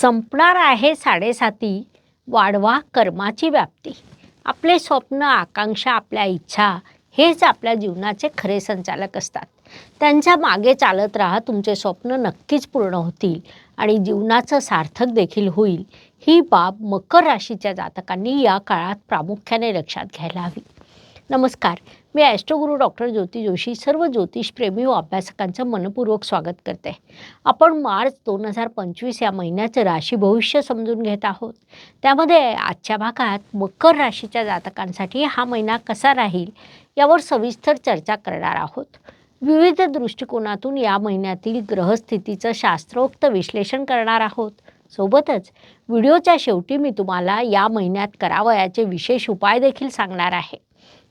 संपणार आहे साडेसाती. वाढवा कर्माची व्याप्ती. आपले स्वप्न आकांक्षा आपल्या इच्छा हेच आपल्या जीवनाचे खरे संचालक असतात. त्यांच्या मागे चालत राहा तुमचे स्वप्न नक्कीच पूर्ण होतील आणि जीवनाचं सार्थक देखील होईल. ही बाब मकर राशीच्या जातकांनी या काळात प्रामुख्याने लक्षात घ्यायला हवी. नमस्कार. मी ॲस्ट्रोगुरू डॉक्टर ज्योती जोशी सर्व ज्योतिषप्रेमी व अभ्यासकांचं मनपूर्वक स्वागत करते. आपण मार्च दोन हजार पंचवीस या महिन्याचं राशी भविष्य समजून घेत आहोत. त्यामध्ये आजच्या भागात मकर राशीच्या जातकांसाठी हा महिना कसा राहील यावर सविस्तर चर्चा करणार आहोत. विविध दृष्टिकोनातून या महिन्यातील ग्रहस्थितीचं शास्त्रोक्त विश्लेषण करणार आहोत. सोबतच व्हिडिओच्या शेवटी मी तुम्हाला या महिन्यात करावयाचे विशेष उपाय देखील सांगणार आहे.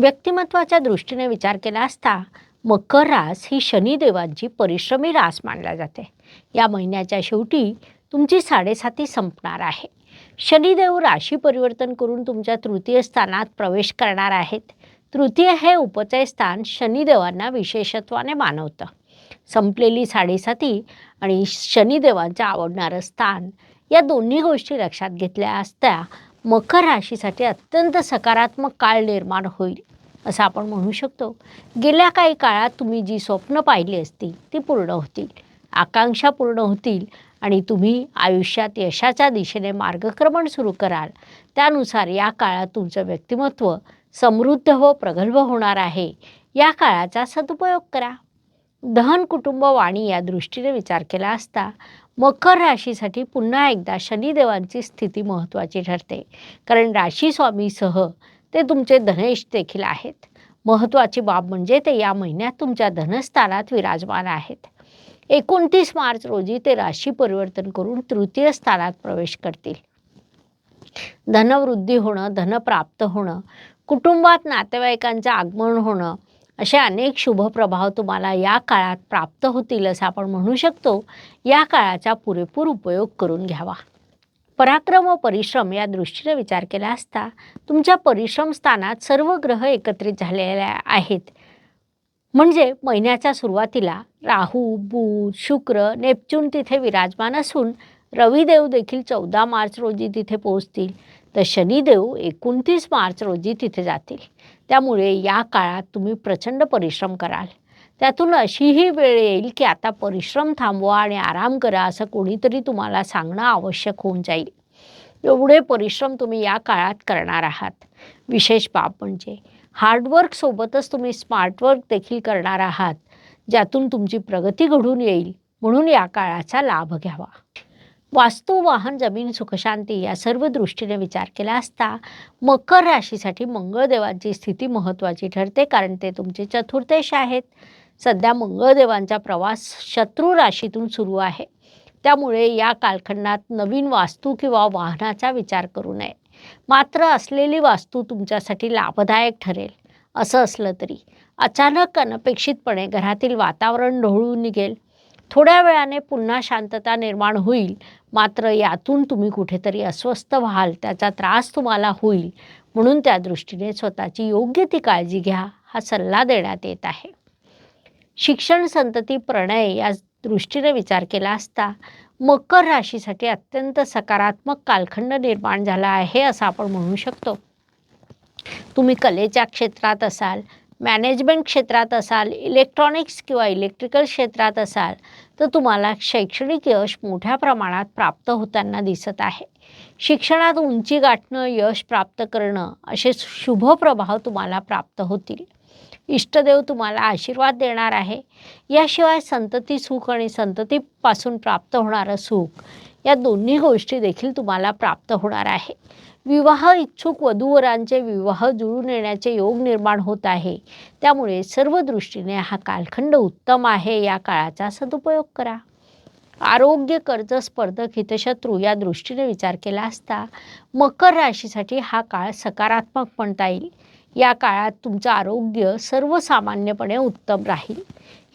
व्यक्तिमत्वाच्या दृष्टीने विचार केला असता मकर रास ही शनिदेवांची परिश्रमी रास मानल्या जाते. या महिन्याच्या शेवटी तुमची साडेसाती संपणार आहे. शनिदेव राशी परिवर्तन करून तुमच्या तृतीय स्थानात प्रवेश करणार आहेत. तृतीय हे उपचय स्थान शनिदेवांना विशेषत्वाने मानवतं. संपलेली साडेसाती आणि शनिदेवांचं आवडणारं स्थान या दोन्ही गोष्टी लक्षात घेतल्या असत्या मकर राशीसाठी अत्यंत सकारात्मक काळ निर्माण होईल असं आपण म्हणू शकतो. गेल्या काही काळात तुम्ही जी स्वप्न पाहिली असतील ती पूर्ण होतील. आकांक्षा पूर्ण होतील आणि तुम्ही आयुष्यात यशाच्या दिशेने मार्गक्रमण सुरू कराल. त्यानुसार या काळात तुमचं व्यक्तिमत्व समृद्ध व प्रगल्भ होणार आहे. या काळाचा सदुपयोग करा. धन कुटुंब वाणी या दृष्टीने विचार केला असता मकर राशीसाठी पुन्हा एकदा शनिदेवांची स्थिती महत्त्वाची ठरते. कारण राशी स्वामीसह ते तुमचे धनेश देखील आहेत. महत्त्वाची बाब म्हणजे ते या महिन्यात तुमच्या धनस्थानात विराजमान आहेत. एकोणतीस मार्च रोजी ते राशी परिवर्तन करून तृतीय स्थानात प्रवेश करतील. धनवृद्धी होणं धन प्राप्त होणं कुटुंबात नातेवाईकांचं आगमन होणं असे अनेक शुभ प्रभाव तुम्हाला या काळात प्राप्त होतील असं आपण म्हणू शकतो. या काळाचा पुरेपूर उपयोग करून घ्यावा. पराक्रम व परिश्रम या दृष्टीने विचार केला असता तुमच्या परिश्रम स्थानात सर्व ग्रह एकत्रित झालेले आहेत. म्हणजे महिन्याच्या सुरुवातीला राहू बुध शुक्र नेपच्यून तिथे विराजमान असून रविदेव देखील चौदा मार्च रोजी तिथे पोहोचतील. तर शनिदेव एकोणतीस मार्च रोजी तिथे जातील. त्यामुळे या काळात तुम्ही प्रचंड परिश्रम कराल. त्यातून अशीही वेळ येईल की आता परिश्रम थांबवा आणि आराम करा असं कोणीतरी तुम्हाला सांगणं आवश्यक होऊन जाईल. एवढे परिश्रम तुम्ही या काळात करणार आहात. विशेष बाब म्हणजे हार्डवर्कसोबतच तुम्ही स्मार्टवर्क देखील करणार आहात. ज्यातून तुमची प्रगती घडून येईल. म्हणून या काळाचा लाभ घ्यावा. वास्तू वाहन जमीन सुखशांती या सर्व दृष्टीने विचार केला असता मकर राशीसाठी मंगळदेवांची स्थिती महत्त्वाची ठरते कारण ते तुमचे चतुर्थेश आहेत. सध्या मंगळदेवांचा प्रवास शत्रू राशीतून सुरू आहे. त्यामुळे या कालखंडात नवीन वास्तू किंवा वाहनाचा विचार करू नये. मात्र असलेली वास्तू तुमच्यासाठी लाभदायक ठरेल. असं असलं तरी अचानक अनपेक्षितपणे घरातील वातावरण ढवळून निघेल. थोड्या वेळाने पुन्हा शांतता निर्माण होईल. मात्र यातून तुम्ही कुठेतरी अस्वस्थ व्हाल त्याचा त्रास तुम्हाला होईल. म्हणून त्या दृष्टीने स्वतःची योग्य ती काळजी घ्या हा सल्ला देण्यात येत आहे. शिक्षण संतती प्रणय या दृष्टीने विचार केला असता मकर राशीसाठी अत्यंत सकारात्मक कालखंड निर्माण झाला आहे असं आपण म्हणू शकतो. तुम्ही कलेच्या क्षेत्रात असाल मॅनेजमेंट क्षेत्रात असाल इलेक्ट्रॉनिक्स किंवा इलेक्ट्रिकल क्षेत्रात असाल तर तुम्हाला शैक्षणिक यश मोठ्या प्रमाणात प्राप्त होताना दिसत आहे. शिक्षणात उंची गाठणं यश प्राप्त करणं असे शुभ प्रभाव तुम्हाला प्राप्त होतील. इष्टदेव तुम्हाला आशीर्वाद देणार आहे. याशिवाय संतती सुख आणि संततीपासून प्राप्त होणारं सुख या दोन्ही गोष्टी देखील तुम्हाला प्राप्त होणार आहे. विवाह इच्छुक वधूवरांचे विवाह जुळून येण्याचे योग निर्माण होत आहे. त्यामुळे सर्व दृष्टीने हा कालखंड उत्तम आहे या काळाचा सदुपयोग करा. आरोग्य कर्ज स्पर्धक हितशत्रू या दृष्टीने विचार केला असता मकर राशीसाठी हा काळ सकारात्मक म्हणता येईल. या काळात तुमचं आरोग्य सर्वसामान्यपणे उत्तम राहील.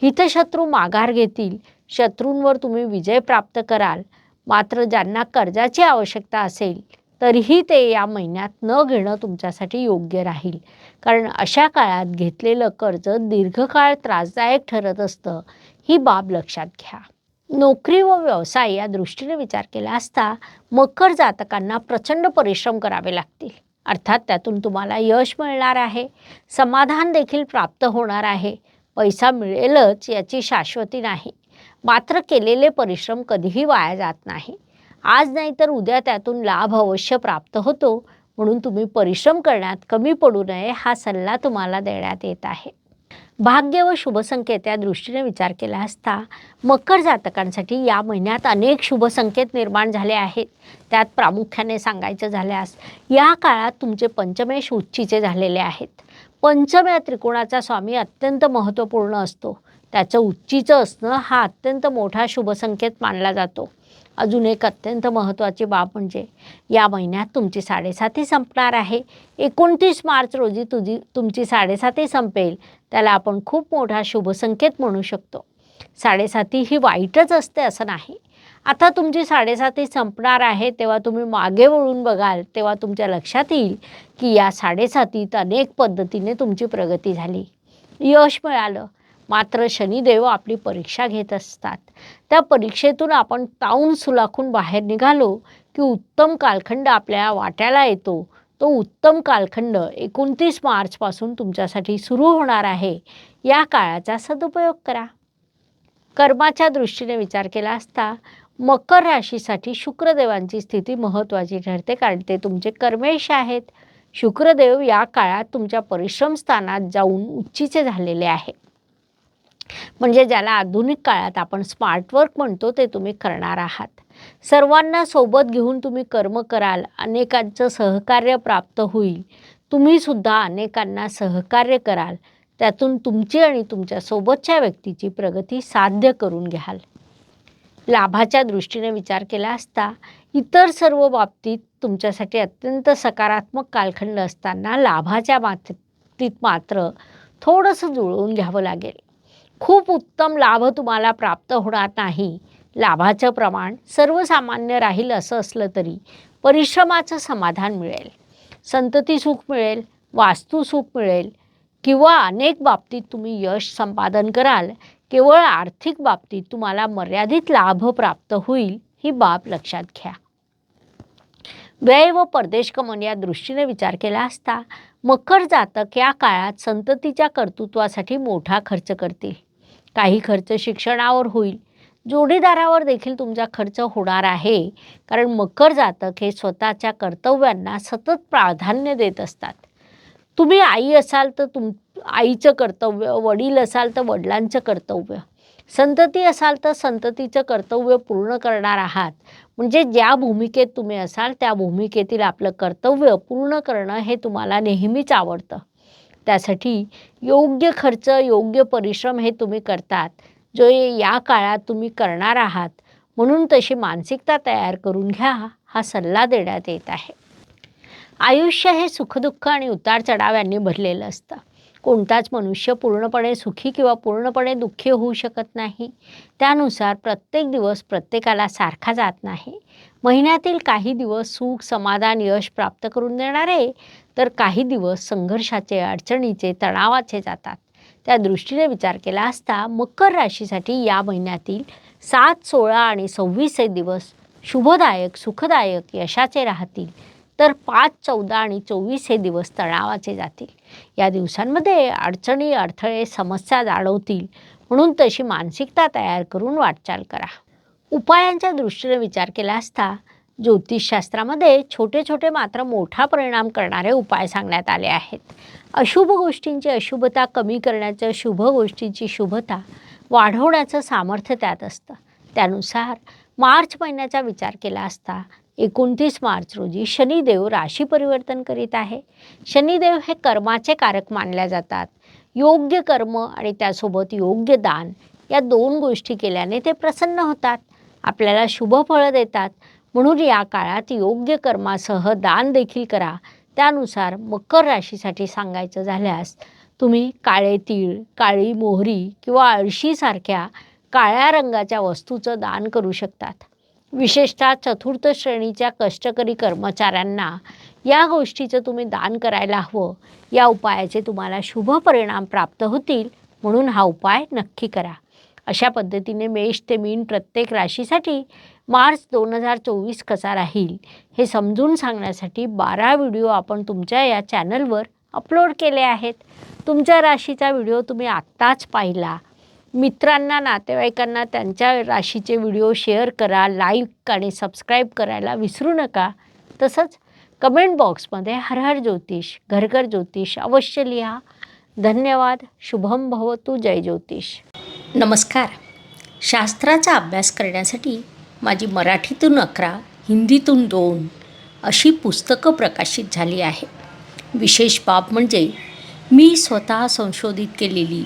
हितशत्रू माघार घेतील. शत्रूंवर तुम्ही विजय प्राप्त कराल. मात्र ज्यांना कर्जाची आवश्यकता असेल तरीही ते या महिन्यात न घेणं तुमच्यासाठी योग्य राहील. कारण अशा काळात घेतलेलं कर्ज दीर्घकाळ त्रासदायक ठरत असतं ही बाब लक्षात घ्या. नोकरी व व्यवसाय या दृष्टीने विचार केला असता मकर जातकांना प्रचंड परिश्रम करावे लागतील. अर्थात त्यातून तुम्हाला यश मिळणार आहे. समाधान देखील प्राप्त होणार आहे. पैसा मिळेलच याची शाश्वती नाही. मात्र केलेले परिश्रम कधीही वाया जात नाही. आज नाही तर उद्या त्यातून लाभ अवश्य प्राप्त होतो. म्हणून तुम्ही परिश्रम करण्यात कमी पडू नये हा सल्ला तुम्हाला देण्यात येत आहे. भाग्य व शुभसंकेत या दृष्टीने विचार केला असता मकर जातकांसाठी या महिन्यात अनेक शुभसंकेत निर्माण झाले आहेत. त्यात प्रामुख्याने सांगायचं झाल्यास या काळात तुमचे पंचमेश उच्चीचे झालेले आहेत. पंचम या त्रिकोणाचा स्वामी अत्यंत महत्त्वपूर्ण असतो. त्याचं उच्चीचं असणं हा अत्यंत मोठा शुभसंकेत मानला जातो. अजून एक अत्यंत महत्त्वाची बाब म्हणजे या महिन्यात तुमची साडेसाती संपणार आहे. एकोणतीस मार्च रोजी तुझी तुमची साडेसाती संपेल. त्याला आपण खूप मोठा शुभसंकेत म्हणू शकतो. साडेसाती ही वाईटच असते असं नाही. आता तुमची साडेसाती संपणार आहे तेव्हा तुम्ही मागे वळून बघाल तेव्हा तुमच्या लक्षात येईल की या साडेसातीत अनेक पद्धतीने तुमची प्रगती झाली. यश मिळालं. मात्र शनिदेव आपली परीक्षा घेत असतात. त्या परीक्षेतून आपण ताऊन सुलाखून बाहेर निघालो की उत्तम कालखंड आपल्या वाट्याला येतो. तो उत्तम कालखंड एकोणतीस मार्चपासून तुमच्यासाठी सुरू होणार आहे. या काळाचा सदुपयोग करा. कर्माच्या दृष्टीने विचार केला असता मकर राशीसाठी शुक्रदेवांची स्थिती महत्त्वाची ठरते कारण ते तुमचे कर्मेश आहेत. शुक्रदेव या काळात तुमच्या परिश्रम स्थानात जाऊन उच्चीचे झालेले आहे म्हणजे ज्याला आधुनिक काळात आपण स्मार्ट वर्क म्हणतो ते तुम्ही करणार आहात. सर्वांना सोबत घेऊन तुम्ही कर्म कराल अनेकांचं सहकार्य प्राप्त होईल. तुम्ही सुद्धा अनेकांना सहकार्य कराल. त्यातून तुमची आणि तुमच्या सोबतच्या व्यक्तीची प्रगती साध्य करून घ्याल. लाभाच्या दृष्टीने विचार केला असता इतर सर्व बाबतीत तुमच्यासाठी अत्यंत सकारात्मक कालखंड असताना लाभाच्या बाबतीत मात्र थोडंसं जुळवून घ्यावं लागेल. खूप उत्तम लाभ तुम्हाला प्राप्त होणार नाही. लाभाचं प्रमाण सर्वसामान्य राहील असं असलं तरी परिश्रमाचं समाधान मिळेल. संतती सुख मिळेल वास्तू सुख मिळेल किंवा अनेक बाबतीत तुम्ही यश संपादन कराल केवळ आर्थिक बाबतीत तुम्हाला मर्यादित लाभ प्राप्त होईल ही बाब लक्षात घ्या. व्यय व परदेश गमन या दृष्टीने विचार केला असता मकर जातक या काळात संततीच्या कर्तृत्वासाठी मोठा खर्च करतील. काही खर्च शिक्षणावर होईल. जोडीदारावर देखील तुमचा खर्च होणार आहे. कारण मकर जातक हे स्वतःच्या कर्तव्यांना सतत प्राधान्य देत असतात. तुम्ही आई असाल तर तुम आईचं कर्तव्य वडील असाल तर वडिलांचं कर्तव्य. संतती असाल तर संततीचं कर्तव्य पूर्ण करणार आहात. म्हणजे ज्या भूमिकेत तुम्ही असाल त्या भूमिकेतील आपलं कर्तव्य पूर्ण करणं हे तुम्हाला नेहमीच आवडतं. त्यासाठी योग्य खर्च योग्य परिश्रम हे तुम्ही करतात जो या काळात तुम्ही करणार आहात. म्हणून तशी मानसिकता तयार करून घ्या हा सल्ला देण्यात येत आहे. आयुष्य हे सुखदुःख आणि उतार चढाव यांनी भरलेलं असतं. कोणताच मनुष्य पूर्णपणे सुखी किंवा पूर्णपणे दुःखी होऊ शकत नाही. त्यानुसार प्रत्येक दिवस प्रत्येकाला सारखा जात नाही. महिन्यातील काही दिवस सुख समाधान यश प्राप्त करून देणारे तर काही दिवस संघर्षाचे अडचणीचे तणावाचे जातात. त्या दृष्टीने विचार केला असता मकर राशीसाठी या महिन्यातील सात सोळा आणि सव्वीस हे दिवस शुभदायक सुखदायक यशाचे राहतील. तर पाच चौदा आणि चोवीस हे दिवस तणावाचे जातील. या दिवसांमध्ये अडचणी अडथळे समस्या जाणवतील म्हणून तशी मानसिकता तयार करून वाटचाल करा. उपायांच्या दृष्टीने विचार केला असता ज्योतिषशास्त्रामध्ये छोटे छोटे मात्र मोठा परिणाम करणारे उपाय सांगण्यात आले आहेत. अशुभ गोष्टींची अशुभता कमी करण्याचं शुभ गोष्टींची शुभता वाढवण्याचं सामर्थ्य त्यात असतं. त्यानुसार मार्च महिन्याचा विचार केला असता एकोणतीस मार्च रोजी शनिदेव राशी परिवर्तन करीत आहे. शनिदेव हे कर्माचे कारक मानल्या जातात. योग्य कर्म आणि त्यासोबत योग्य दान या दोन गोष्टी केल्याने ते प्रसन्न होतात. आपल्याला शुभ फळं देतात. म्हणून या काळात योग्य कर्मासह दान देखील करा. त्यानुसार मकर राशीसाठी सांगायचं झाल्यास तुम्ही काळे तीळ काळी मोहरी किंवा अळशीसारख्या काळ्या रंगाच्या वस्तूचं दान करू शकतात. विशेषतः चतुर्थ श्रेणीच्या कष्टकरी कर्मचाऱ्यांना या गोष्टीचं तुम्ही दान करायला हवं. या उपायाचे तुम्हाला शुभ परिणाम प्राप्त होतील म्हणून हा उपाय नक्की करा. अशा पद्धतीने मेष ते मीन प्रत्येक राशीसाठी मार्च दोन हजार चोवीस कसा राहील हे समजून सांगण्यासाठी बारा व्हिडिओ आपण तुमच्या या चॅनलवर अपलोड केले आहेत. तुमच्या राशीचा व्हिडिओ तुम्ही आत्ताच पाहिला. मित्रांना नातेवाईकांना त्यांच्या राशीचे व्हिडिओ शेअर करा लाईक आणि सबस्क्राईब करायला विसरू नका. तसंच कमेंट बॉक्समध्ये हर हर ज्योतिष घरघर ज्योतिष अवश्य लिहा. धन्यवाद शुभम भवतु जय ज्योतिष. नमस्कार. शास्त्राचा अभ्यास करण्यासाठी माझी मराठीतून अकरा हिंदीतून दोन अशी पुस्तकं प्रकाशित झाली आहे. विशेष बाब म्हणजे मी स्वतः संशोधित केलेली